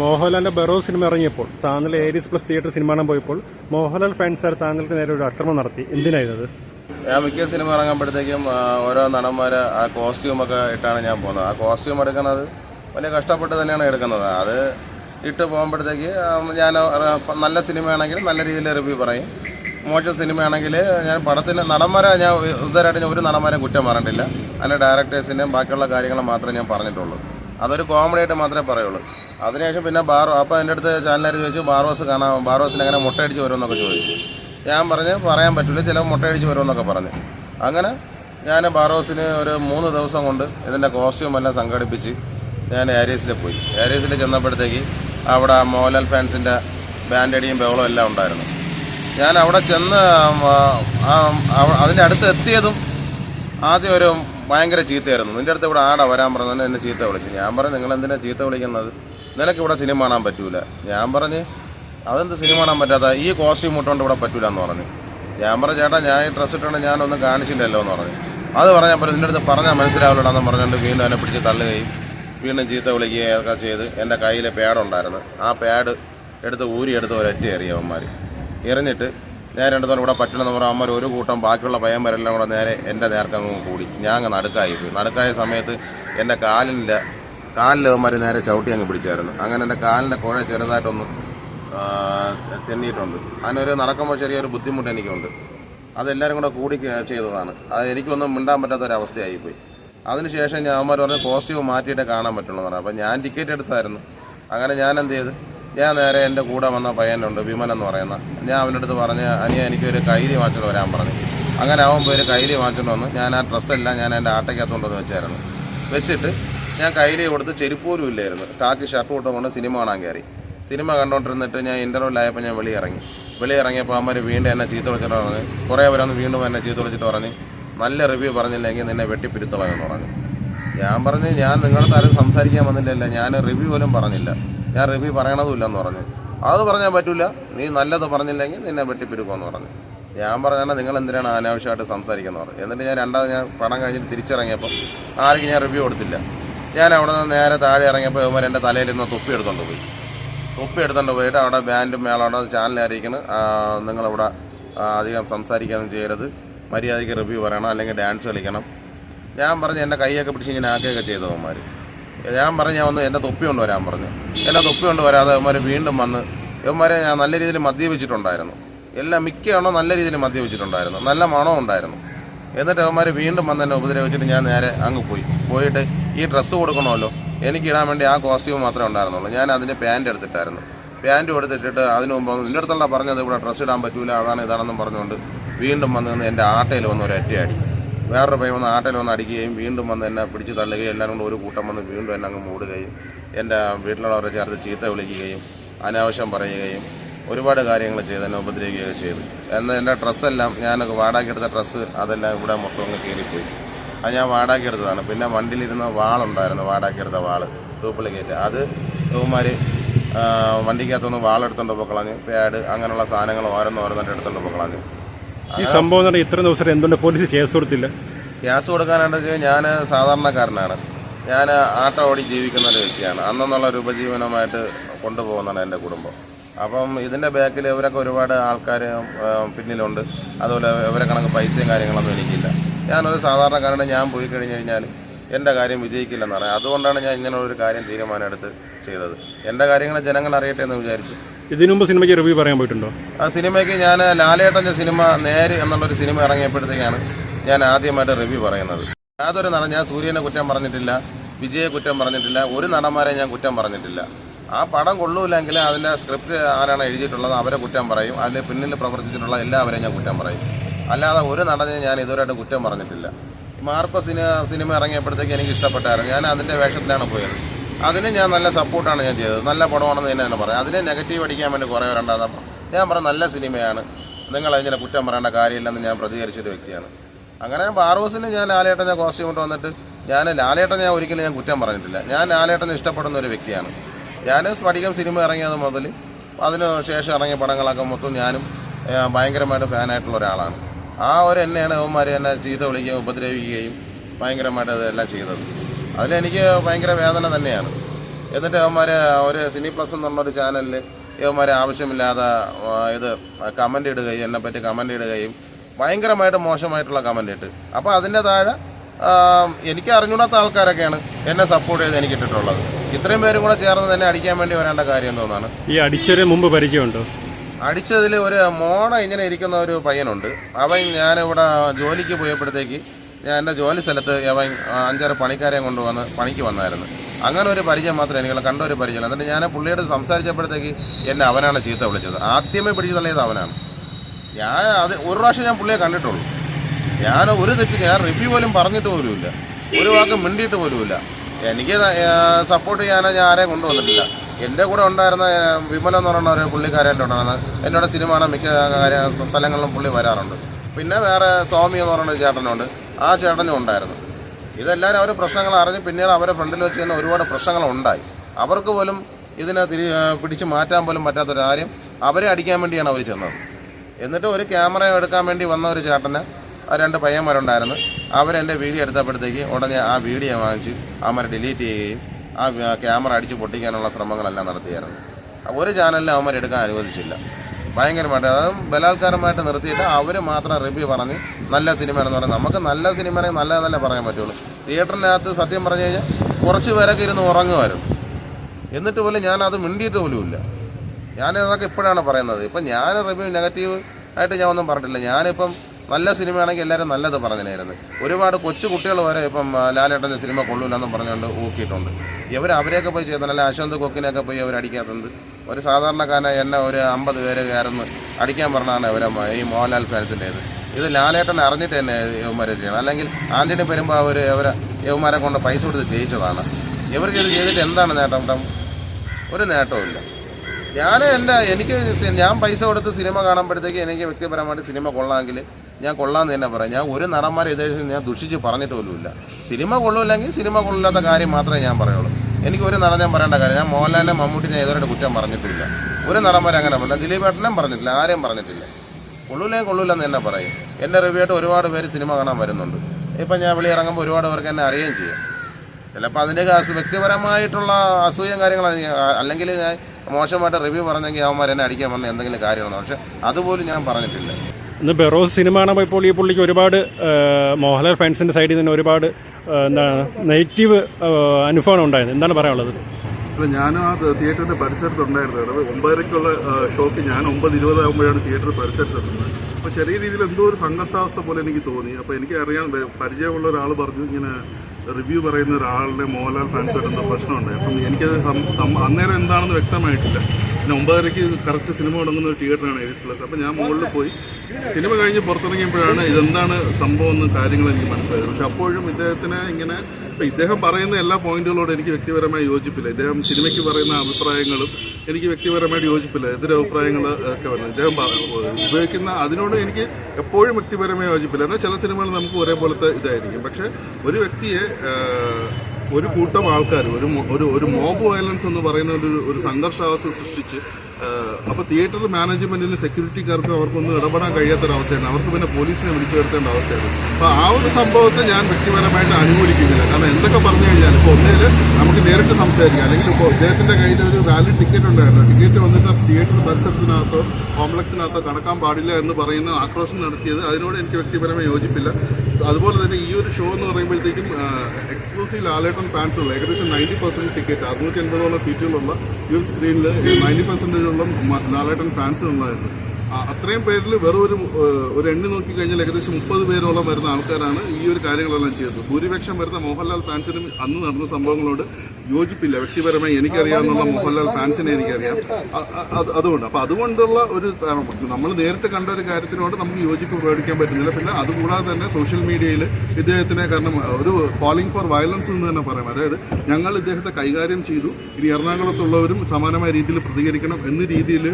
മോഹൻലാലിന്റെ ബെറോ സിനിമ ഇറങ്ങിയപ്പോൾ താങ്കൾ ഏരീസ് പ്ലസ് തിയേറ്റർ സിനിമ കാണാൻ പോയപ്പോൾ മോഹൻലാൽ ഫാൻസാർ താങ്കൾക്ക് നേരെ ഒരു അക്രമം നടത്തി? എന്തിനായിരുന്നത്? ഞാൻ മിക്ക സിനിമ ഇറങ്ങുമ്പോഴത്തേക്കും ഓരോ നടന്മാർ ആ കോസ്റ്റ്യൂമൊക്കെ ഇട്ടാണ് ഞാൻ പോകുന്നത്. ആ കോസ്റ്റ്യൂം എടുക്കുന്നത് വലിയ കഷ്ടപ്പെട്ട് തന്നെയാണ് എടുക്കുന്നത്. അത് ഇട്ട് പോകുമ്പോഴത്തേക്ക് ഞാൻ നല്ല സിനിമയാണെങ്കിൽ നല്ല രീതിയിൽ റിവ്യൂ പറയും. മോശം സിനിമയാണെങ്കിൽ ഞാൻ പടത്തിന് നടന്മാരെ ഞാൻ ഇതുവരെയായിട്ട് ഞാൻ ഒരു നടന്മാരെ കുറ്റം പറഞ്ഞിട്ടില്ല. അതിന്റെ ഡയറക്ടേഴ്സിന്റെയും ബാക്കിയുള്ള കാര്യങ്ങൾ മാത്രമേ ഞാൻ പറഞ്ഞിട്ടുള്ളൂ. അതൊരു കോമഡി ആയിട്ട് മാത്രമേ പറയുള്ളൂ. അതിനുശേഷം പിന്നെ ബാർ അപ്പോൾ എന്റെ അടുത്ത് ചാനലുകാർ ചോദിച്ചു ബാർവാസ് കാണാം ബാർവോസിന് എങ്ങനെ മുട്ടയടിച്ച് വരുമെന്നൊക്കെ ചോദിച്ചു. ഞാൻ പറഞ്ഞ് പറയാൻ പറ്റില്ല ചില മുട്ടയടിച്ച് വരുമെന്നൊക്കെ പറഞ്ഞു. അങ്ങനെ ഞാൻ ബാറോസിന് ഒരു മൂന്ന് ദിവസം കൊണ്ട് ഇതിന്റെ കോസ്റ്റ്യൂം എല്ലാം സംഘടിപ്പിച്ച് ഞാൻ ഏരിയസിൽ പോയി. ഏരീസിൽ ചെന്നപ്പോഴത്തേക്ക് അവിടെ മോഹൻലാൽ ഫാൻസിന്റെ ബാൻഡടിയും ബഹളവും എല്ലാം ഉണ്ടായിരുന്നു. ഞാൻ അവിടെ ചെന്ന് അതിന്റെ അടുത്ത് എത്തിയതും ആദ്യം ഒരു ഭയങ്കര ചീത്തയായിരുന്നു. നിന്റെ അടുത്ത് ഇവിടെ ആടാ വരാൻ പറഞ്ഞു എന്നെ ചീത്ത വിളിച്ചു. ഞാൻ പറഞ്ഞു നിങ്ങൾ എന്തിനാ ചീത്ത വിളിക്കുന്നത്? നിനക്ക് ഇവിടെ സിനിമ കാണാൻ പറ്റൂല. ഞാൻ പറഞ്ഞ് അതെന്ത് സിനിമ കാണാൻ പറ്റാത്ത? ഈ കോസ്റ്റ്യൂം ഇട്ടുകൊണ്ട് ഇവിടെ പറ്റൂല എന്ന് പറഞ്ഞു. ഞാൻ പറഞ്ഞു ചേട്ടാ ഞാൻ ഈ ഡ്രസ്സ് ഇട്ടുകൊണ്ട് ഞാനൊന്നും കാണിച്ചില്ലല്ലോ എന്ന് പറഞ്ഞു. അത് പറഞ്ഞാൽ പറഞ്ഞു നിന്റെ അടുത്ത് പറഞ്ഞാൽ മനസ്സിലാവില്ലടാന്ന് പറഞ്ഞുകൊണ്ട് വീണ്ടും എന്നെ പിടിച്ച് തള്ളുകയും വീണ്ടും ചീത്ത വിളിക്കുകയും ഒക്കെ ചെയ്ത് എന്റെ കയ്യിൽ പാഡുണ്ടായിരുന്നു ആ പാഡ് എടുത്ത് ഊരി എടുത്ത് ഒരൊറ്റ എറിയവന്മാർ എറിഞ്ഞിട്ട് ഞാൻ രണ്ടു തവണ ഇവിടെ പറ്റണമെന്ന് പറഞ്ഞാൽ അമ്മ ഒരു കൂട്ടം ബാക്കിയുള്ള പയ്യന്മാരെല്ലാം കൂടെ നേരെ എന്റെ നേർക്കങ്ങ് കൂടി. ഞാൻ അങ്ങ് നടുക്കായി നടുക്കായ സമയത്ത് എന്റെ കാലിന്റെ കാലിൽ അവന്മാർ നേരെ ചവിട്ടി അങ്ങ് പിടിച്ചായിരുന്നു. അങ്ങനെ എന്റെ കാലിന്റെ കുഴ ചെറുതായിട്ടൊന്ന് ആ, തെന്നിയിട്ടുണ്ട്. അതിനൊരു നടക്കുമ്പോൾ ചെറിയൊരു ബുദ്ധിമുട്ട് എനിക്കുണ്ട്. അതെല്ലാവരും കൂടെ കൂടി ചെയ്തതാണ്. അത് എനിക്കൊന്നും മിണ്ടാൻ പറ്റാത്തൊരവസ്ഥയായിപ്പോയി. അതിനുശേഷം ഞാൻ അവന്മാർ പറഞ്ഞ് കോസ്റ്റ്യൂം മാറ്റിയിട്ടേ കാണാൻ പറ്റുള്ളൂ എന്ന് പറഞ്ഞു. അപ്പോൾ ഞാൻ ടിക്കറ്റ് എടുത്തായിരുന്നു. അങ്ങനെ ഞാൻ എന്ത് ചെയ്ത് ഞാൻ നേരെ എന്റെ കൂടെ വന്ന പയ്യനുണ്ട് വിമൻ എന്ന് പറയുന്ന. ഞാൻ അവന്റെ അടുത്ത് പറഞ്ഞ് അനിയ എനിക്കൊരു കൈലി വാങ്ങിച്ചിട്ട് വരാൻ പറഞ്ഞു. അങ്ങനെ അവൻ പോയി ഒരു കൈലി വാങ്ങിച്ചിട്ട് വന്ന് ഞാൻ ആ ഡ്രസ്സെല്ലാം ഞാൻ എന്റെ ആട്ടയ്ക്കകത്തുകൊണ്ടെന്ന് വെച്ചായിരുന്നു. വെച്ചിട്ട് ഞാൻ കയ്യിൽ കൊടുത്ത് ചെരുപ്പ് പോലും ഇല്ലായിരുന്നു. കാക്കി ഷർട്ട് ഇട്ടുകൊണ്ട് സിനിമ കാണാൻ കയറി. സിനിമ കണ്ടുകൊണ്ടിരുന്നിട്ട് ഞാൻ ഇന്റർവെല്ലായപ്പോൾ ഞാൻ വെളിയിറങ്ങി വെളിയിറങ്ങിയപ്പോൾ അമ്മര് വീണ്ടും എന്നെ ചീത്ത വിളിച്ചിട്ട് പറഞ്ഞു. കുറേ പേരൊന്ന് വീണ്ടും എന്നെ ചീത്ത വിളിച്ചിട്ട് പറഞ്ഞ്. നല്ല റിവ്യൂ പറഞ്ഞില്ലെങ്കിൽ നിന്നെ വെട്ടിപ്പിരുത്തോളാം പറഞ്ഞു. ഞാൻ പറഞ്ഞു ഞാൻ നിങ്ങളുടെ ആരും സംസാരിക്കാൻ വന്നില്ലല്ല. ഞാൻ റിവ്യൂ പോലും പറഞ്ഞില്ല. ഞാൻ റിവ്യൂ പറയണതുമില്ലെന്ന് പറഞ്ഞു. അത് പറഞ്ഞാൽ പറ്റില്ല നീ നല്ലത് പറഞ്ഞില്ലെങ്കിൽ നിന്നെ വെട്ടിപ്പിരുക്കുമെന്ന് പറഞ്ഞു. ഞാൻ പറഞ്ഞാൽ നിങ്ങൾ എന്തിനാണ് അനാവശ്യമായിട്ട് സംസാരിക്കുന്നത്? എന്നിട്ട് ഞാൻ രണ്ടാമത് ഞാൻ പണം കഴിഞ്ഞിട്ട് തിരിച്ചിറങ്ങിയപ്പോൾ ആർക്കും ഞാൻ റിവ്യൂ കൊടുത്തില്ല. ഞാൻ അവിടെ നിന്ന് നേരെ താഴെ ഇറങ്ങിയപ്പോൾ ഇവന്മാർ എന്റെ തലയിൽ നിന്ന് തൊപ്പി എടുത്തുകൊണ്ട് പോയി. തൊപ്പി എടുത്തുകൊണ്ട് പോയിട്ട് അവിടെ ബാൻഡും മേളവിടെ ചാനൽ അറിയിക്കണം. നിങ്ങളിവിടെ അധികം സംസാരിക്കാനും ചെയ്യരുത്. മര്യാദയ്ക്ക് റിവ്യൂ പറയണം അല്ലെങ്കിൽ ഡാൻസ് കളിക്കണം. ഞാൻ പറഞ്ഞ് എന്റെ കൈയൊക്കെ പിടിച്ച് ഇങ്ങനെ ആക്കുകയൊക്കെ ചെയ്തു അവന്മാർ ഞാൻ പറഞ്ഞ് ഞാൻ വന്ന് എന്റെ തൊപ്പി കൊണ്ട് വരാൻ പറഞ്ഞു. എന്നെ തൊപ്പി കൊണ്ട് വരാതെ അവന്മാർ വീണ്ടും വന്ന് ഇവന്മാരെ ഞാൻ നല്ല രീതിയിൽ മദ്യപിച്ചിട്ടുണ്ടായിരുന്നു. എല്ലാം മിക്കയാണോ നല്ല രീതിയിൽ മദ്യപിച്ചിട്ടുണ്ടായിരുന്നു. നല്ല മണം ഉണ്ടായിരുന്നു. എന്നിട്ട് അവന്മാർ വീണ്ടും വന്ന് എന്നെ ഉപദ്രവിച്ചിട്ട് ഞാൻ നേരെ അങ്ങ് പോയി. പോയിട്ട് ഈ ഡ്രസ്സ് കൊടുക്കണമല്ലോ. എനിക്ക് ഇടാൻ വേണ്ടി ആ കോസ്റ്റ്യൂം മാത്രമേ ഉണ്ടായിരുന്നുള്ളൂ. ഞാൻ അതിന്റെ പാന്റ് എടുത്തിട്ടായിരുന്നു. പാന്റ് എടുത്തിട്ടിട്ട് അതിന് മുമ്പ് നിന്റെ അടുത്തുള്ള പറഞ്ഞത് ഇവിടെ ഡ്രസ്സ് ഇടാൻ പറ്റൂല. അതാണ് ഇതാണെന്നും പറഞ്ഞുകൊണ്ട് വീണ്ടും വന്ന് നിന്ന് എന്റെ ആട്ടയിൽ വന്ന് ഒരു അടി. വേറൊരു പയ്യൻ വന്ന് ആട്ടയിൽ വന്ന് അടിക്കുകയും വീണ്ടും വന്ന് എന്നെ പിടിച്ച് തള്ളുകയും എല്ലാവരും കൂടെ ഒരു കൂട്ടം വന്ന് വീണ്ടും എന്നെ അങ്ങ് മൂടുകയും എന്റെ വീട്ടിലുള്ളവരെ ചേർത്ത് ചീത്ത വിളിക്കുകയും അനാവശ്യം പറയുകയും ഒരുപാട് കാര്യങ്ങൾ ചെയ്ത് എന്നെ ഉപദ്രവിക്കുകയൊക്കെ ചെയ്തു. എന്നാൽ എന്റെ ഡ്രസ്സെല്ലാം ഞാനൊക്കെ വാടാക്കി എടുത്ത ഡ്രസ്സ് അതെല്ലാം ഇവിടെ മൊത്തം അങ്ങ് കീറിപ്പോയി. അത് ഞാൻ വാടാക്കി എടുത്തതാണ്. പിന്നെ വണ്ടിയിലിരുന്ന വാളുണ്ടായിരുന്നു വാടാക്കി എടുത്ത വാൾ. ഡ്യൂപ്ലിക്കേറ്റ് അത് ഇവന്മാർ വണ്ടിക്കകത്തുനിന്ന് വാളെടുത്തോണ്ട് പോയി കളഞ്ഞ് പാഡ് അങ്ങനെയുള്ള സാധനങ്ങൾ ഓരോന്ന് ഓരോന്നിട്ട് എടുത്തോണ്ട് കളഞ്ഞു. ഈ സംഭവം നടന്ന ഇത്ര ദിവസം എന്തുകൊണ്ട് പോലീസ് കേസ് കൊടുത്തില്ല? ഗ്യാസ് കൊടുക്കാനായിട്ട് വെച്ചാൽ ഞാൻ സാധാരണക്കാരനാണ്. ഞാൻ ആട്ടം ഓടി ജീവിക്കുന്ന ഒരു വ്യക്തിയാണ്. അന്നെന്നുള്ള ഒരു ഉപജീവനമായിട്ട് കൊണ്ടുപോകുന്നതാണ് എന്റെ കുടുംബം. അപ്പം ഇതിന്റെ ബാക്കിൽ ഇവരൊക്കെ ഒരുപാട് ആൾക്കാർ പിന്നിലുണ്ട്. അതുപോലെ ഇവരെ കണക്ക് പൈസയും കാര്യങ്ങളൊന്നും എനിക്കില്ല. ഞാനൊരു സാധാരണക്കാരനെ ഞാൻ പോയി കഴിഞ്ഞ് കഴിഞ്ഞാൽ എന്റെ കാര്യം വിജയിക്കില്ലെന്ന് പറയാം അതുകൊണ്ടാണ് ഞാൻ ഇങ്ങനെ ഒരു കാര്യം തീരുമാനം എടുത്ത് ചെയ്തത്. എന്റെ കാര്യങ്ങൾ ജനങ്ങൾ അറിയട്ടെ എന്ന് വിചാരിച്ചു. ഇതിനു മുമ്പ് സിനിമയ്ക്ക് റിവ്യൂ പറയാൻ പോയിട്ടുണ്ടോ? ആ സിനിമയ്ക്ക് ഞാൻ ലാലേട്ടന്റെ സിനിമ നേര് എന്നുള്ളൊരു സിനിമ ഇറങ്ങിയപ്പോഴത്തേക്കാണ് ഞാൻ ആദ്യമായിട്ട് റിവ്യൂ പറയുന്നത്. യാതൊരു നടൻ ഞാൻ സൂര്യനെ കുറ്റം പറഞ്ഞിട്ടില്ല വിജയെ കുറ്റം പറഞ്ഞിട്ടില്ല ഒരു നടന്മാരെ ഞാൻ കുറ്റം പറഞ്ഞിട്ടില്ല. ആ പടം കൊള്ളൂലെങ്കിൽ അതിന്റെ സ്ക്രിപ്റ്റ് ആരാണ് എഴുതിയിട്ടുള്ളത് അവരെ കുറ്റം പറയും. അതിൽ പിന്നിൽ പ്രവർത്തിച്ചിട്ടുള്ള എല്ലാവരെയും ഞാൻ കുറ്റം പറയും. അല്ലാതെ ഒരു നടനെ ഞാൻ ഇതുവരെയായിട്ട് കുറ്റം പറഞ്ഞിട്ടില്ല. മാർക്കോ സിനിമ സിനിമ ഇറങ്ങിയപ്പോഴത്തേക്ക് എനിക്ക് ഇഷ്ടപ്പെട്ടായിരുന്നു. ഞാൻ അതിന്റെ വേഷത്തിലാണ് പോയത്. അതിന് ഞാൻ നല്ല സപ്പോർട്ടാണ് ഞാൻ ചെയ്തത്. നല്ല പടമാണെന്ന് തന്നെ തന്നെ പറയാം. അതിനെ നെഗറ്റീവ് അടിക്കാൻ വേണ്ടി കുറേ പേരുണ്ടാകും ഞാൻ പറഞ്ഞ നല്ല സിനിമയാണ്. നിങ്ങൾ അതിനെ കുറ്റം പറയേണ്ട കാര്യമില്ലെന്ന് ഞാൻ പ്രതികരിച്ചൊരു വ്യക്തിയാണ്. അങ്ങനെ ബാർബോസിന് ഞാൻ ലാലേട്ടനെ കോസ്റ്റ്യൂം ഇട്ട് വന്നിട്ട് ഞാൻ ലാലേട്ടനെ ഞാൻ ഒരിക്കലും ഞാൻ കുറ്റം പറഞ്ഞിട്ടില്ല. ഞാൻ ലാലേട്ടനെ ഇഷ്ടപ്പെടുന്ന ഒരു വ്യക്തിയാണ്. ഞാൻ സ്ഫടികം സിനിമ ഇറങ്ങിയത് മുതൽ അതിന് ശേഷം ഇറങ്ങിയ പടങ്ങളൊക്കെ മൊത്തം ഞാനും ഭയങ്കരമായിട്ട് ഫാനായിട്ടുള്ള ഒരാളാണ്. ആ ഒരു എന്നെയാണ് അവന്മാർ എന്നെ ചീത്ത വിളിക്കുകയും ഉപദ്രവിക്കുകയും ഭയങ്കരമായിട്ട് അതെല്ലാം ചെയ്തത്. അതിലെനിക്ക് ഭയങ്കര വേദന തന്നെയാണ്. എന്നിട്ട് അവന്മാരെ ഒരു സിനി പ്ലസ് എന്ന് പറഞ്ഞൊരു ചാനലിൽ ഇവന്മാരെ ആവശ്യമില്ലാതെ ഇത് കമന്റ് ഇടുകയും എന്നെ പറ്റി കമന്റ് ഇടുകയും ഭയങ്കരമായിട്ട് മോശമായിട്ടുള്ള കമന്റ് ഇട്ട്. അപ്പോൾ അതിന്റെ താഴെ എനിക്ക് അറിഞ്ഞൂടാത്ത ആൾക്കാരൊക്കെയാണ് എന്നെ സപ്പോർട്ട് ചെയ്ത് എനിക്ക് ഇട്ടിട്ടുള്ളത്. ഇത്രയും പേരും കൂടെ ചേർന്ന് തന്നെ അടിക്കാൻ വേണ്ടി വരേണ്ട കാര്യം തോന്നാണ് ഈ അടിച്ചൊരു മുമ്പ് പരിചയമുണ്ടോ? അടിച്ചതിൽ ഒരു മോണ ഇങ്ങനെ ഇരിക്കുന്ന ഒരു പയ്യനുണ്ട്. അവൻ ഞാനിവിടെ ജോലിക്ക് പോയപ്പോഴത്തേക്ക് ഞാൻ എന്റെ ജോലി സ്ഥലത്ത് അവൻ അഞ്ചാറ് പണിക്കാരെ കൊണ്ടുവന്ന് പണിക്ക് വന്നായിരുന്നു. അങ്ങനെ ഒരു പരിചയം മാത്രമേ എനിക്ക് കണ്ട ഒരു പരിചയം എന്നിട്ട് ഞാൻ പുള്ളിയോട് സംസാരിച്ചപ്പോഴത്തേക്ക് എന്നെ അവനാണ് ചീത്ത വിളിച്ചത്. ആദ്യമേ പിടിച്ചു തള്ളിയത് അവനാണ്. ഞാൻ അത് ഒരു പ്രാവശ്യം ഞാൻ പുള്ളിയെ കണ്ടിട്ടുള്ളൂ. ഞാൻ ഒരു തെറ്റ് ഞാൻ റിവ്യൂ പോലും പറഞ്ഞിട്ട് പോലുമില്ല. ഒരു വാക്ക് മിണ്ടിയിട്ട് പോലുമില്ല. എനിക്ക് സപ്പോർട്ട് ചെയ്യാനോ ഞാൻ ആരെയും കൊണ്ടുവന്നിട്ടില്ല. എന്റെ കൂടെ ഉണ്ടായിരുന്ന വിമല എന്ന് പറയുന്ന ഒരു പുള്ളിക്കാരൻ ഉണ്ടായിരുന്നത് എന്നോട് സിനിമ കാണാൻ മിക്ക സ്ഥലങ്ങളിലും പുള്ളി വരാറുണ്ട്. പിന്നെ വേറെ സ്വാമി എന്ന് പറയുന്ന ഒരു ചേട്ടനുണ്ട്. ആ ചേട്ടനും ഉണ്ടായിരുന്നു. ഇതെല്ലാവരും അവർ പ്രശ്നങ്ങൾ അറിഞ്ഞ് പിന്നീട് അവരെ ഫ്രണ്ടിൽ വെച്ച് തന്നെ ഒരുപാട് പ്രശ്നങ്ങൾ ഉണ്ടായി അവർക്ക് പോലും ഇതിനെ തിരി പിടിച്ച് മാറ്റാൻ പോലും പറ്റാത്തൊരു കാര്യം അവരെ അടിക്കാൻ വേണ്ടിയാണ് അവർ ചെന്നത്. എന്നിട്ട് ഒരു ക്യാമറ എടുക്കാൻ വേണ്ടി വന്ന ഒരു ചേട്ടന് രണ്ട് പയ്യന്മാരുണ്ടായിരുന്നു. അവരെന്റെ വീഡിയോ എടുത്തപ്പോഴത്തേക്ക് ഉടനെ ആ വീഡിയോ വാങ്ങിച്ച് അവന്മാരെ ഡിലീറ്റ് ചെയ്യുകയും ആ ക്യാമറ അടിച്ച് പൊട്ടിക്കാനുള്ള ശ്രമങ്ങളെല്ലാം നടത്തിയായിരുന്നു. ഒരു ചാനലിലും അവന്മാർ എടുക്കാൻ അനുവദിച്ചില്ല. ഭയങ്കരമായിട്ട് അതും ബലാത്കാരമായിട്ട് നിർത്തിയിട്ട് അവർ മാത്രം റിവ്യൂ പറഞ്ഞ് നല്ല സിനിമ എന്ന് പറയുന്നത് നമുക്ക് നല്ല സിനിമയാണെങ്കിൽ നല്ലതെന്നല്ലേ പറയാൻ പറ്റുള്ളൂ. തിയേറ്ററിനകത്ത് സത്യം പറഞ്ഞു കഴിഞ്ഞാൽ കുറച്ച് പേരൊക്കെ ഇരുന്ന് ഉറങ്ങുമായിരുന്നു. എന്നിട്ട് പോലും ഞാനത് മിണ്ടിയിട്ട് പോലുമില്ല ഞാൻ അതൊക്കെ ഇപ്പോഴാണ് പറയുന്നത്. ഇപ്പം ഞാൻ റിവ്യൂ നെഗറ്റീവ് ആയിട്ട് ഞാൻ ഒന്നും പറഞ്ഞിട്ടില്ല. ഞാനിപ്പം നല്ല സിനിമയാണെങ്കിൽ എല്ലാവരും നല്ലത് പറഞ്ഞതിനായിരുന്നു ഒരുപാട് കൊച്ചു കുട്ടികൾ വരെ ഇപ്പം ലാലേട്ടന്റെ സിനിമ കൊള്ളൂലെന്നും പറഞ്ഞുകൊണ്ട് ഊക്കിയിട്ടുണ്ട്. ഇവർ അവരെയൊക്കെ പോയി ചെയ്യുന്നത് നല്ല അശ്വന്ത് കൊക്കിനെയൊക്കെ പോയി അവർ അടിക്കാത്തത്. ഒരു സാധാരണക്കാരനെ എന്നെ ഒരു അമ്പത് പേര് കയറുന്നു അടിക്കാൻ പറഞ്ഞാണ് ഇവരെ ഈ മോഹൻലാൽ ഫാൻസിന്റേത്. ഇത് ലാലേട്ടൻ അറിഞ്ഞിട്ട് തന്നെ യവന്മാരെ ചെയ്യണം. അല്ലെങ്കിൽ ആന്റണി വരുമ്പോൾ അവർ ഇവരെ യവന്മാരെ കൊണ്ട് പൈസ കൊടുത്ത് ചെയ്യിച്ചതാണ് ഇവർക്ക് ഇത് ചെയ്തിട്ട് എന്താണ് നേട്ടം? ട്ടം? ഒരു നേട്ടവുമില്ല ഞാൻ എന്റെ എനിക്ക് ഞാൻ പൈസ കൊടുത്ത് സിനിമ കാണുമ്പോഴത്തേക്ക് എനിക്ക് വ്യക്തിപരമായിട്ട് സിനിമ കൊള്ളാമെങ്കിൽ ഞാൻ കൊള്ളാമെന്ന് തന്നെ പറയാം. ഞാൻ ഒരു നടന്മാരെ ഇതേ ഞാൻ ദുഷിച്ച് പറഞ്ഞിട്ട് പോലുമില്ല. സിനിമ കൊള്ളില്ലെങ്കിൽ സിനിമ കൊള്ളില്ലാത്ത കാര്യം മാത്രമേ ഞാൻ പറയുള്ളൂ. എനിക്ക് ഒരു നടൻ ഞാൻ പറയേണ്ട കാര്യം ഞാൻ മോഹൻലാലിനെ മമ്മൂട്ടിനെ ഏതൊരു കുറ്റം പറഞ്ഞിട്ടില്ല. ഒരു നടന്മാരെ അങ്ങനെ പറഞ്ഞില്ല ദിലീപ് ഏട്ടനും പറഞ്ഞിട്ടില്ല. ആരെയും പറഞ്ഞിട്ടില്ല. കൊള്ളൂല്ലെങ്കിൽ കൊള്ളൂലെന്ന് തന്നെ പറയും. എന്റെ റിവ്യൂ ആയിട്ട് ഒരുപാട് പേര് സിനിമ കാണാൻ വരുന്നുണ്ട്. ഇപ്പം ഞാൻ വിളി ഇറങ്ങുമ്പോൾ ഒരുപാട് പേർക്ക് എന്നെ അറിയുകയും ചെയ്യും. ചിലപ്പോൾ അതിന്റെ അസു വ്യക്തിപരമായിട്ടുള്ള അസൂയം കാര്യങ്ങളാണ് അല്ലെങ്കിൽ ഞാൻ മോശമായിട്ട് റിവ്യൂ പറഞ്ഞെങ്കിൽ അവന്മാർ എന്നെ അടിക്കാൻ പറഞ്ഞ എന്തെങ്കിലും കാര്യമാണ്? പക്ഷെ അതുപോലും ഞാൻ പറഞ്ഞിട്ടില്ല. ഇന്ന് ബെറോസ് സിനിമ കാണുമ്പോൾ ഈ പുള്ളിക്ക് ഒരുപാട് മോഹൻലാൽ ഫാൻസിന്റെ സൈഡിൽ നിന്ന് ഒരുപാട് എന്താണ് നെഗറ്റീവ് അനുഭവമാണ് അനുഭവം ഉണ്ടായത്. എന്താണ് പറയാനുള്ളത്? അല്ല ഞാനും ആ തിയേറ്ററിന്റെ പരിസരത്തുണ്ടായിരുന്നു അത് ഒമ്പതരയ്ക്കുള്ള ഷോക്ക് ഞാൻ ഒമ്പത് ഇരുപതാകുമ്പോഴാണ് തിയേറ്റർ പരിസരത്തെത്തുന്നത്. അപ്പോൾ ചെറിയ രീതിയിൽ എന്തോ ഒരു സംഘർഷാവസ്ഥ പോലെ എനിക്ക് തോന്നി. അപ്പോൾ എനിക്ക് അറിയാൻ പരിചയമുള്ള ഒരാൾ പറഞ്ഞു ഇങ്ങനെ റിവ്യൂ പറയുന്ന ഒരാളുടെ മോഹൻലാൽ ഫാൻസായിട്ട് എന്തോ പ്രശ്നമുണ്ട് അപ്പം എനിക്കത് അന്നേരം എന്താണെന്ന് വ്യക്തമായിട്ടില്ല. പിന്നെ ഒമ്പതരയ്ക്ക് കറക്റ്റ് സിനിമ തുടങ്ങുന്ന ഒരു തിയേറ്ററാണ് എരിസ് പ്ലസ് അപ്പം ഞാൻ മുകളിൽ പോയി. സിനിമ കഴിഞ്ഞ് പുറത്തിറങ്ങിയപ്പോഴാണ് ഇതെന്താണ് സംഭവം എന്ന് കാര്യങ്ങൾ എനിക്ക് മനസ്സിലായത്. പക്ഷെ അപ്പോഴും ഇദ്ദേഹത്തിന് ഇങ്ങനെ ഇപ്പം ഇദ്ദേഹം പറയുന്ന എല്ലാ പോയിന്റുകളോടും എനിക്ക് വ്യക്തിപരമായി യോജിപ്പില്ല. ഇദ്ദേഹം സിനിമയ്ക്ക് പറയുന്ന അഭിപ്രായങ്ങളും എനിക്ക് വ്യക്തിപരമായിട്ട് യോജിപ്പില്ല. എതിരഭിപ്രായങ്ങൾ ഒക്കെ വരുന്നത് ഇദ്ദേഹം ഉപയോഗിക്കുന്ന അതിനോട് എനിക്ക് എപ്പോഴും വ്യക്തിപരമായി യോജിപ്പില്ല. എന്നാൽ ചില സിനിമകൾ നമുക്ക് ഒരേപോലത്തെ ഇതായിരിക്കും. പക്ഷേ ഒരു വ്യക്തിയെ ഒരു കൂട്ടം ആൾക്കാർ ഒരു ഒരു ഒരു മോബ് വയലൻസ് എന്ന് പറയുന്ന ഒരു ഒരു സംഘർഷാവസ്ഥ സൃഷ്ടിച്ച് അപ്പോൾ തിയേറ്റർ മാനേജ്മെന്റിന് സെക്യൂരിറ്റിക്കാർക്കും അവർക്കൊന്നും ഇടപെടാൻ കഴിയാത്തൊരവസ്ഥയാണ്. അവർക്ക് പിന്നെ പോലീസിനെ വിളിച്ചു വരുത്തേണ്ട അവസ്ഥയാണ്. അപ്പോൾ ആ ഒരു സംഭവത്തെ ഞാൻ വ്യക്തിപരമായിട്ട് അനുകൂലിക്കുന്നില്ല. കാരണം എന്തൊക്കെ പറഞ്ഞു കഴിഞ്ഞാൽ ഇപ്പോൾ ഒന്നേൽ നമുക്ക് നേരിട്ട് സംസാരിക്കാം. അല്ലെങ്കിൽ ഇപ്പോൾ ഇദ്ദേഹത്തിന്റെ കയ്യിൽ ഒരു വാലിഡ് ടിക്കറ്റ് ഉണ്ടായിരുന്നു ടിക്കറ്റ് വന്നിട്ട് തിയേറ്റർ പരിസരത്തിനകത്തോ കോംപ്ലക്സിനകത്തോ കടക്കാൻ പാടില്ല എന്ന് പറയുന്ന ആക്രോശം നടത്തിയത് അതിനോട് എനിക്ക് വ്യക്തിപരമായി യോജിപ്പില്ല. അതുപോലെ തന്നെ ഈ ഒരു ഷോ എന്ന് പറയുമ്പോഴത്തേക്കും എക്സ്ക്ലൂസീവ് ലാലേട്ടൻ ഫാൻസ് ഉള്ള ഏകദേശം നയന്റി പെർസെന്റ് ടിക്കറ്റ് അറുന്നൂറ്റി എൺപതോളം സീറ്റുകളുള്ള ഈ ഒരു സ്ക്രീനിൽ നയന്റി പെർസെന്റേജോളം ലാലേട്ടൻ ഫാൻസ് ഉണ്ടായിരുന്നു അത്രയും പേരിൽ വെറും ഒരു ഒരു എണ്ണി നോക്കി കഴിഞ്ഞാൽ ഏകദേശം മുപ്പത് പേരോളം വരുന്ന ആൾക്കാരാണ് ഈ ഒരു കാര്യങ്ങളെല്ലാം ചെയ്തത്. ഭൂരിപക്ഷം വരുന്ന മോഹൻലാൽ ഫാൻസിനും അന്ന് നടന്ന സംഭവങ്ങളോട് യോജിപ്പില്ല. വ്യക്തിപരമായി എനിക്കറിയാവുന്ന മോഹൻലാൽ ഫാൻസിനെ എനിക്കറിയാം. അതുകൊണ്ട്. അപ്പൊ അതുകൊണ്ടുള്ള ഒരു നമ്മൾ നേരിട്ട് കണ്ട ഒരു കാര്യത്തിനോട് നമുക്ക് യോജിപ്പ് പ്രകടിക്കാൻ പറ്റുന്നില്ല. പിന്നെ അതുകൂടാതെ തന്നെ സോഷ്യൽ മീഡിയയിൽ ഇദ്ദേഹത്തിനെ കാരണം ഒരു കോളിംഗ് ഫോർ വയലൻസ് എന്ന് തന്നെ പറയാം. അതായത് ഞങ്ങൾ ഇദ്ദേഹത്തെ കൈകാര്യം ചെയ്തു. ഇനി എറണാകുളത്തുള്ളവരും സമാനമായ രീതിയിൽ പ്രതികരിക്കണം എന്ന രീതിയിൽ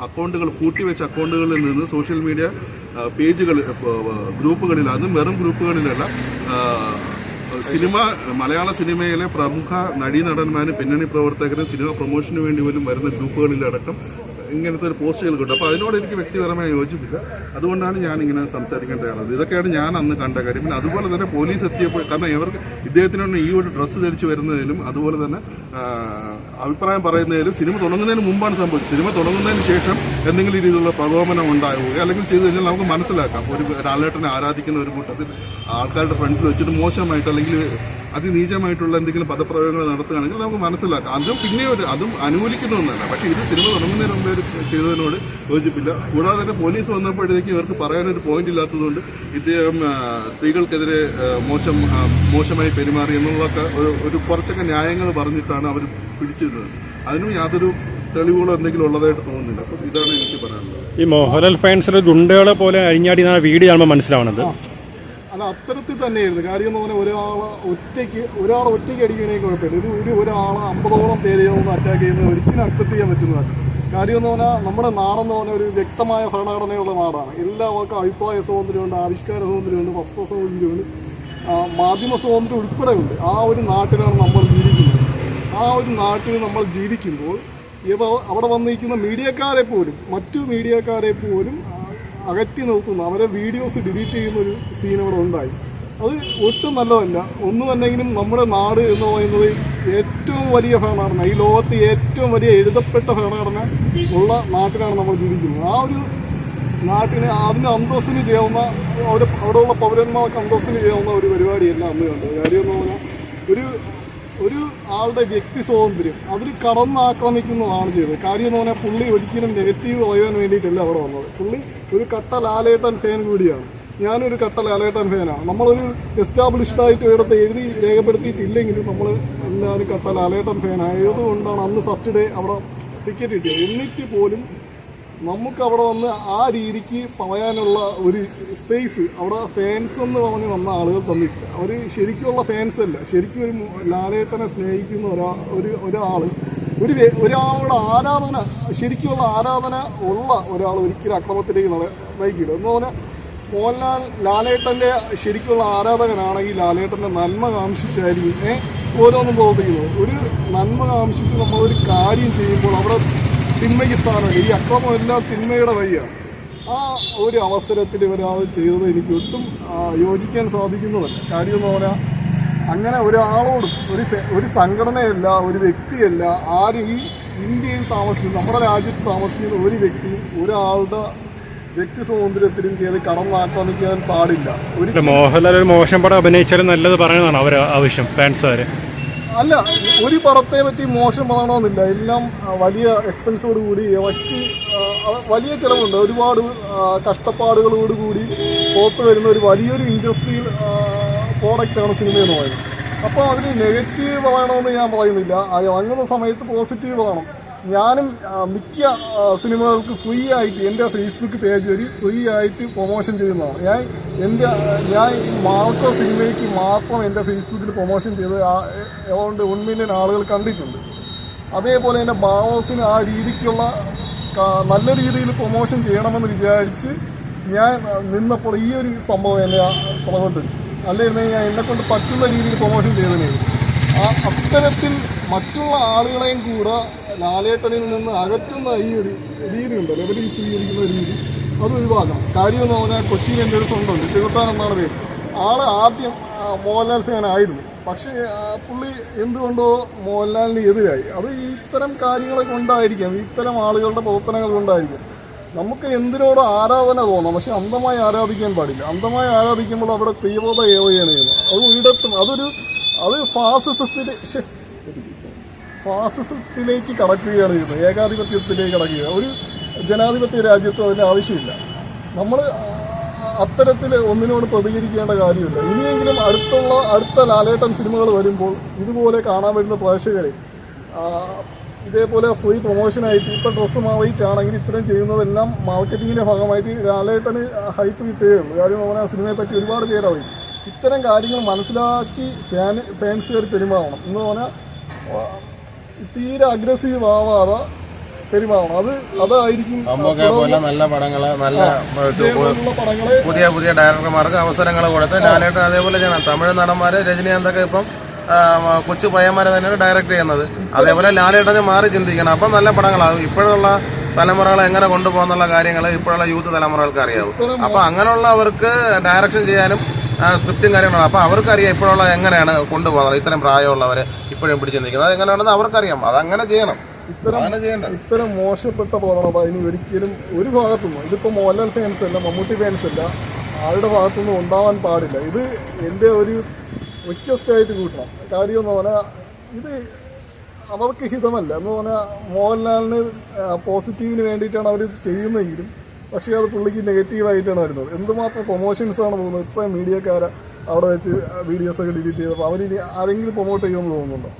അക്കൗണ്ടുകൾ കൂട്ടിവെച്ച അക്കൗണ്ടുകളിൽ നിന്ന് സോഷ്യൽ മീഡിയ പേജുകൾ ഗ്രൂപ്പുകളിൽ അതും വെറും ഗ്രൂപ്പുകളിലല്ല സിനിമ മലയാള സിനിമയിലെ പ്രമുഖ നടീനടന്മാരും പിന്നണി പ്രവർത്തകരും സിനിമ പ്രൊമോഷന് വേണ്ടി പോലും വരുന്ന ഗ്രൂപ്പുകളിലടക്കം ഇങ്ങനത്തെ ഒരു പോസ്റ്റുകൾ കിട്ടും അപ്പോൾ അതിനോട് എനിക്ക് വ്യക്തിപരമായി യോജിപ്പില്ല. അതുകൊണ്ടാണ് ഞാൻ ഇങ്ങനെ സംസാരിക്കേണ്ടത് ഇതൊക്കെയാണ് ഞാൻ അന്ന് കണ്ട കാര്യം. പിന്നെ അതുപോലെ തന്നെ പോലീസ് എത്തിയപ്പോൾ കാരണം ഇവർക്ക് ഇദ്ദേഹത്തിനോട് ഈ ഒരു ഡ്രസ്സ് ധരിച്ച് വരുന്നതിലും അതുപോലെ തന്നെ അഭിപ്രായം പറയുന്നതിലും സിനിമ തുടങ്ങുന്നതിന് മുമ്പാണ് സംഭവിച്ചത്. സിനിമ തുടങ്ങുന്നതിന് ശേഷം എന്തെങ്കിലും രീതിയിലുള്ള പ്രകോപനം ഉണ്ടാവുക അല്ലെങ്കിൽ ചെയ്തു കഴിഞ്ഞാൽ നമുക്ക് മനസ്സിലാക്കാം. ഒരു ലാലേട്ടനെ ആരാധിക്കുന്ന ഒരു കൂട്ടത്തിൽ ആൾക്കാരുടെ ഫ്രണ്ടിൽ വെച്ചിട്ട് മോശമായിട്ട് അല്ലെങ്കിൽ അതിനീചമായിട്ടുള്ള എന്തെങ്കിലും പദപ്രയോഗങ്ങൾ നടത്തുകയാണെങ്കിൽ നമുക്ക് മനസ്സിലാക്കാം. അതും പിന്നെ ഒരു അതും അനുകൂലിക്കുന്ന ഒന്നല്ല. പക്ഷേ ഇത് സിനിമ തുടങ്ങുന്നതിന് മുമ്പേ ചെയ്തതിനോട് യോജിപ്പില്ല. കൂടാതെ തന്നെ പോലീസ് വന്നപ്പോഴത്തേക്ക് ഇവർക്ക് പറയാനൊരു പോയിന്റ് ഇല്ലാത്തതുകൊണ്ട് ഇദ്ദേഹം സ്ത്രീകൾക്കെതിരെ മോശം മോശമായി പെരുമാറി എന്നുള്ളതൊക്കെ ഒരു ഒരു കുറച്ചൊക്കെ ന്യായങ്ങൾ പറഞ്ഞിട്ടാണ് അവർ പിടിച്ചിരുന്നത്. അതിനും യാതൊരു തെളിവുകളോ എന്തെങ്കിലും ഉള്ളതായിട്ട് തോന്നുന്നില്ല. അപ്പം ഇതാണ് എനിക്ക് പറയാനുള്ളത്. ഈ മോഹൻലാൽ ഫാൻസിലെ ഗുണ്ടകളെ പോലെ അഴിഞ്ഞാടി വീട് വീഡിയോ കാണുമ്പോൾ മനസ്സിലാവുന്നത്. അത് അത്തരത്തിൽ തന്നെയായിരുന്നു. കാര്യം എന്ന് പറഞ്ഞാൽ ഒരാളെ ഒറ്റയ്ക്ക് ഒരാൾ ഒറ്റയ്ക്ക് അടിക്കണമെങ്കിൽ കുഴപ്പമില്ല. ഇത് ഒരു ഒരാൾ അമ്പതോളം പേരെ ഒന്ന് അറ്റാക്ക് ചെയ്യുന്നത് ഒരിക്കലും അക്സെപ്റ്റ് ചെയ്യാൻ പറ്റുന്നതാണ് കാര്യം എന്ന് പറഞ്ഞാൽ നമ്മുടെ നാടെന്ന് പറഞ്ഞാൽ ഒരു വ്യക്തമായ ഭരണഘടനയുള്ള നാടാണ്. എല്ലാവർക്കും അഭിപ്രായ സ്വാതന്ത്ര്യമുണ്ട് ആവിഷ്കാര സ്വാതന്ത്ര്യമുണ്ട് വസ്ത്ര സ്വാതന്ത്ര്യമുണ്ട് മാധ്യമ സ്വാതന്ത്ര്യം ഉൾപ്പെടെ ഉണ്ട് ആ ഒരു നാട്ടിലാണ് നമ്മൾ ജീവിക്കുന്നത്. ആ ഒരു നാട്ടിൽ നമ്മൾ ജീവിക്കുമ്പോൾ ഇവ അവിടെ വന്നിരിക്കുന്ന മീഡിയക്കാരെ പോലും മറ്റു മീഡിയക്കാരെ പോലും അകറ്റി നിർത്തുന്നു. അവരെ വീഡിയോസ് ഡിലീറ്റ് ചെയ്യുന്ന ഒരു സീൻ അവിടെ ഉണ്ടായി. അത് ഒട്ടും നല്ലതല്ല. ഒന്നും തന്നെങ്കിലും നമ്മുടെ നാട് എന്ന് പറയുന്നത് ഏറ്റവും വലിയ ഭരണഘടന ഈ ലോകത്ത് ഏറ്റവും വലിയ എഴുതപ്പെട്ട ഭരണഘടന ഉള്ള നാട്ടിലാണ് നമ്മൾ ജീവിക്കുന്നത്. ആ ഒരു നാട്ടിന് അതിന് അന്തസ്സിന് ചെയ്യാവുന്ന അവിടെ അവിടെയുള്ള പൗരന്മാർക്ക് അന്തസ്സിന് ചെയ്യാവുന്ന ഒരു പരിപാടിയല്ല അന്ന് കണ്ടത്. കാര്യം എന്ന് പറഞ്ഞാൽ ഒരു ഒരു ആളുടെ വ്യക്തി സ്വാതന്ത്ര്യം. അവർ കടന്നാക്രമിക്കുന്നതാണ് ചെയ്തത്. കാര്യം എന്ന് പറഞ്ഞാൽ പുള്ളി ഒരിക്കലും നെഗറ്റീവ് പറയാൻ വേണ്ടിയിട്ടല്ല അവിടെ വന്നത്. പുള്ളി ഒരു കട്ട ലാലേട്ടൻ ഫാൻ കൂടിയാണ്. ഞാനൊരു കട്ട ലാലേട്ടൻ ഫാനാണ് നമ്മളൊരു എസ്റ്റാബ്ലിഷ്ഡ് ആയിട്ട് ഇവിടുത്തെ എഴുതി രേഖപ്പെടുത്തിയിട്ടില്ലെങ്കിലും നമ്മൾ എല്ലാവരും കട്ട ലാലേട്ടൻ ഫാൻ ആയതുകൊണ്ടാണ് അന്ന് ഫസ്റ്റ് ഡേ അവിടെ ടിക്കറ്റ് കിട്ടിയത്. എന്നിട്ട് പോലും നമുക്ക് അവിടെ വന്ന് ആ രീതിക്ക് പറയാനുള്ള ഒരു സ്പേസ് അവിടെ ഫാൻസ് എന്ന് പറഞ്ഞ് വന്ന ആളുകൾ തന്നിട്ടില്ല. അവർ ശരിക്കുള്ള ഫാൻസ് അല്ല. ശരിക്കും ഒരു ലാലേട്ടനെ സ്നേഹിക്കുന്ന ഒരാ ഒരു ഒരാൾ ഒരു ഒരാളുടെ ആരാധന ശരിക്കുള്ള ആരാധന ഉള്ള ഒരാൾ ഒരിക്കലും അക്രമത്തിലേക്ക് നയിക്കില്ല. എന്ന് പറഞ്ഞാൽ മോഹൻലാൽ ലാലേട്ടന്റെ ശരിക്കുള്ള ആരാധകനാണെങ്കിൽ ലാലേട്ടന്റെ നന്മ കാംക്ഷിച്ചായിരിക്കും. ഏഹ് ഓരോന്നും പ്രവർത്തിക്കുന്നത് ഒരു നന്മ കാംക്ഷിച്ച് നമ്മളൊരു കാര്യം ചെയ്യുമ്പോൾ അവിടെ തിന്മയ്ക്ക് സ്ഥാനമില്ല. ഈ അക്രമം എല്ലാം തിന്മയുടെ വഴിയാണ്. ആ ഒരു അവസരത്തിൽ ഇവരത് ചെയ്തത് എനിക്ക് ഒട്ടും യോജിക്കാൻ സാധിക്കുന്നതല്ല. കാര്യം എന്ന് പറഞ്ഞാൽ അങ്ങനെ ഒരാളോടും ഒരു ഒരു സംഘടനയല്ല ഒരു വ്യക്തിയല്ല ആരും ഈ ഇന്ത്യയിൽ താമസിക്കുന്ന നമ്മുടെ രാജ്യത്ത് താമസിക്കുന്ന ഒരു വ്യക്തിയും ഒരാളുടെ വ്യക്തി സ്വാതന്ത്ര്യത്തിലും കയറി കടന്നാക്രമിക്കാൻ പാടില്ല. ഒരു മോഹൻലാൽ ഒരു മോശം പടം അഭിനയിച്ചാലും നല്ലത് പറയുന്നതാണ് അവർ ആവശ്യം ഫാൻസുകാർ അല്ല ഒരു പടത്തെ പറ്റി മോശം പറയണമെന്നില്ല. എല്ലാം വലിയ എക്സ്പെൻസോട് കൂടി ആ, വലിയ ചിലവുണ്ട്. ഒരുപാട് കഷ്ടപ്പാടുകളോട് കൂടി പുറത്ത് വരുന്ന ഒരു വലിയൊരു ഇൻഡസ്ട്രിയൽ പ്രോഡക്റ്റാണ് സിനിമ എന്ന് പറയുന്നത്. അപ്പോൾ അതിന് നെഗറ്റീവ് പറയണമെന്ന് ഞാൻ പറയുന്നില്ല. അത് ഇറങ്ങുന്ന സമയത്ത് പോസിറ്റീവ് പറയണം ഞാനും മിക്ക സിനിമകൾക്ക് ഫ്രീ ആയിട്ട് എന്റെ ഫേസ്ബുക്ക് പേജ് വഴി ഫ്രീ ആയിട്ട് പ്രൊമോഷൻ ചെയ്യുന്നതാണ്. ഞാൻ എന്റെ ഞാൻ മാർക്കോ സിനിമയ്ക്ക് മാത്രം എന്റെ ഫേസ്ബുക്കിൽ പ്രൊമോഷൻ ചെയ്ത് അതുകൊണ്ട് വൺ മില്യൺ ആളുകൾ കണ്ടിട്ടുണ്ട്. അതേപോലെ എന്റെ ബാവോസിന് ആ രീതിക്കുള്ള നല്ല രീതിയിൽ പ്രൊമോഷൻ ചെയ്യണമെന്ന് വിചാരിച്ച് ഞാൻ നിന്നപ്പോൾ ഈ ഒരു സംഭവം എന്നെ പുറകോട്ട് അല്ലായിരുന്നെങ്കിൽ ഞാൻ എന്നെക്കൊണ്ട് പറ്റുന്ന രീതിയിൽ പ്രൊമോഷൻ ചെയ്തതിനായിരുന്നു ആ അത്തരത്തിൽ മറ്റുള്ള ആളുകളെയും കൂടെ ലാലേട്ടനിൽ നിന്ന് അകറ്റുന്ന ഈ ഒരു രീതി ഉണ്ട് ലെവലിൽ സ്വീകരിക്കുന്ന രീതി അത് ഒഴിവാക്കണം. കാര്യം എന്ന് പറഞ്ഞാൽ കൊച്ചിയിൽ എന്റെ ഒരു സ്വന്തമുണ്ട് ചെറുത്താൻ എന്നാണ് പേര്. ആൾ ആദ്യം മോഹൻലാൽ സേനായിരുന്നു പക്ഷേ പുള്ളി എന്തുകൊണ്ടോ മോഹൻലാലിന് എതിരായി. അത് ഇത്തരം കാര്യങ്ങളെ കൊണ്ടായിരിക്കാം ഇത്തരം ആളുകളുടെ പ്രവർത്തനങ്ങൾ കൊണ്ടായിരിക്കാം നമുക്ക് എന്തിനോട് ആരാധന തോന്നാം? പക്ഷെ അന്ധമായി ആരാധിക്കാൻ പാടില്ല. അന്ധമായി ആരാധിക്കുമ്പോൾ അവിടെ തീവ്രത ഏവുകയാണ് ചെയ്യുന്നത് അത് ഒരിടത്തും അതൊരു അത് ഫാസിസത്തിലെ ശ്ശെ, ഫാസിസത്തിലേക്ക് കടക്കുകയാണ് ചെയ്യുന്നത്. ഏകാധിപത്യത്തിലേക്ക് കടക്കുക ഒരു ജനാധിപത്യ രാജ്യത്ത് അതിന് ആവശ്യമില്ല. നമ്മൾ അത്തരത്തിൽ ഒന്നിനോട് പ്രതികരിക്കേണ്ട കാര്യമില്ല. ഇനിയെങ്കിലും അടുത്തുള്ള അടുത്ത ലാലേട്ടൻ സിനിമകൾ വരുമ്പോൾ ഇതുപോലെ കാണാൻ വരുന്ന പ്രേക്ഷകരെ ഇതേപോലെ ഫ്രീ പ്രൊമോഷനായിട്ട് ഇപ്പം ഡ്രസ്സ് മാറിയിട്ടാണെങ്കിൽ ഇത്രയും ചെയ്യുന്നതെല്ലാം മാർക്കറ്റിങ്ങിന്റെ ഭാഗമായിട്ട് ലാലേട്ടന് ഹൈപ്പ് കിട്ടുകയുള്ളൂ കാര്യം പറഞ്ഞാൽ സിനിമയെ പറ്റി ഒരുപാട് പേരറിയും ഇത്തരം കാര്യങ്ങൾ മനസ്സിലാക്കി ഫാൻ ഫാൻസുകാർ പെരുമാറണം. എന്ന് പറഞ്ഞാൽ ആ, തീരെ അഗ്രസീവ് ആവാതെ പെരുമാറണം. അത് അതായിരിക്കും മമ്മൂക്കെ പോലെ നല്ല പടങ്ങൾ നല്ല പുതിയ പുതിയ ഡയറക്ടർമാർക്ക് അവസരങ്ങൾ കൊടുത്ത് ലാലേട്ടൻ അതേപോലെ ചെയ്യണം. തമിഴ് നടന്മാര് രജനീകാന്തൊക്കെ ഇപ്പം കൊച്ചു പയ്യന്മാരെ തന്നെയാണ് ഡയറക്റ്റ് ചെയ്യുന്നത്. അതേപോലെ ലാലേട്ടനെ മാറി ചിന്തിക്കണം. അപ്പം നല്ല പടങ്ങളാകും ഇപ്പോഴുള്ള തലമുറകളെ എങ്ങനെ കൊണ്ടുപോകുന്നുള്ള കാര്യങ്ങൾ ഇപ്പോഴുള്ള യൂത്ത് തലമുറകൾക്ക് അറിയാവും. അപ്പൊ അങ്ങനെയുള്ളവർക്ക് ഡയറക്ഷൻ ചെയ്യാനും സ്ക്രിപ്റ്റും കാര്യങ്ങളും. അപ്പോൾ അവർക്കറിയാം ഇപ്പോഴുള്ള എങ്ങനെയാണ് കൊണ്ടുപോകുന്നത്. ഇത്രയും പ്രായമുള്ളവർ ഇപ്പോഴും പിടിച്ചു നിൽക്കുന്നത് അത് എങ്ങനെയാണെന്ന് അവർക്കറിയാം. അതങ്ങനെ ചെയ്യണം. ഇത്തരം ഇത്തരം മോശപ്പെട്ട പ്രവണത ഇനി ഒരിക്കലും ഒരു ഭാഗത്തുനിന്നും ഇതിപ്പോൾ മോഹൻലാൽ ഫാൻസ് അല്ല മമ്മൂട്ടി ഫാൻസ് അല്ല ആരുടെ ഭാഗത്തുനിന്നും ഉണ്ടാവാൻ പാടില്ല. ഇത് എന്റെ ഒരു റിക്വസ്റ്റ് ആയിട്ട് കൂട്ടണം. കാര്യം എന്ന് പറഞ്ഞാൽ ഇത് അവർക്ക് ഹിതമല്ല. എന്ന് പറഞ്ഞാൽ മോഹൻലാലിന് പോസിറ്റീവിന് വേണ്ടിയിട്ടാണ് അവർ ചെയ്യുന്നതെങ്കിലും പക്ഷേ അത് പുള്ളിക്ക് നെഗറ്റീവായിട്ടാണ് വരുന്നത്. എന്തുമാത്രം പ്രൊമോഷൻസ് ആണ് പോകുന്നത് ഇപ്പം മീഡിയക്കാരെ അവിടെ വെച്ച് വീഡിയോസൊക്കെ ഡിലീറ്റ് ചെയ്തപ്പോൾ അവരിനി ആരെങ്കിലും പ്രൊമോട്ട് ചെയ്യുമെന്ന് തോന്നുന്നുണ്ടോ?